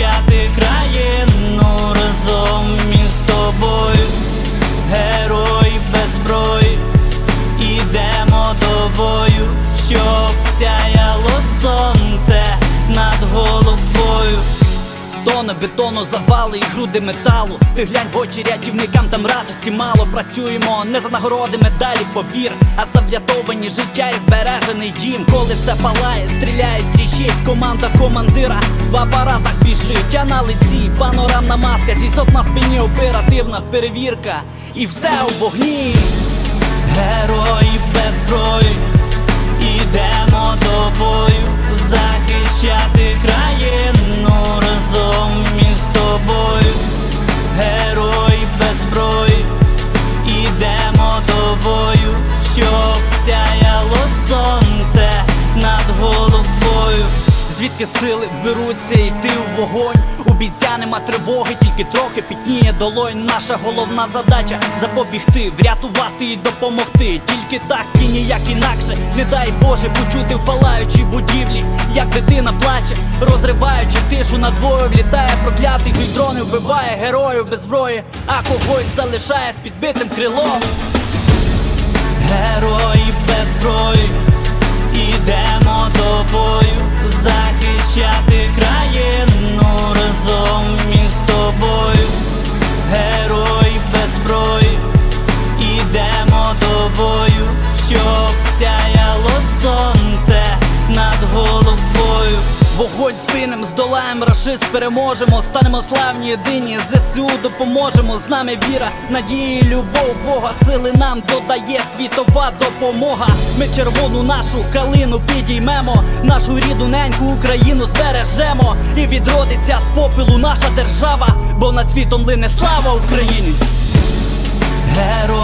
життя. Бетону, завали і груди металу. Ти глянь в очі рятівникам, там радості мало. Працюємо не за нагороди, медалі, повір, а за врятовані життя і збережений дім. Коли все палає, стріляють, тріщить, команда командира в апаратах біжить. А на лиці панорамна маска, зі сот на спині оперативна перевірка. І все у вогні. Герої без зброї, Звідки сили беруться йти у вогонь? У бійця нема тривоги, тільки трохи пітніє долонь. Наша головна задача запобігти, врятувати і допомогти. Тільки так і ніяк інакше. Не дай Боже почути в палаючій будівлі, як дитина плаче, розриваючи тишу надвою, влітає проклятий той дрон і вбиває героїв без зброї, а когось залишає з підбитим крилом. Герої без зброї, ідемо Вогонь спинем, здолаєм рашист, переможемо, станемо славні, єдині, ЗСУ допоможемо. З нами віра, надія, і любов Бога, сили нам додає світова допомога. Ми червону нашу калину підіймемо, нашу рідну неньку Україну збережемо. І відродиться з попелу наша держава, бо над світом лине слава Україні. Герої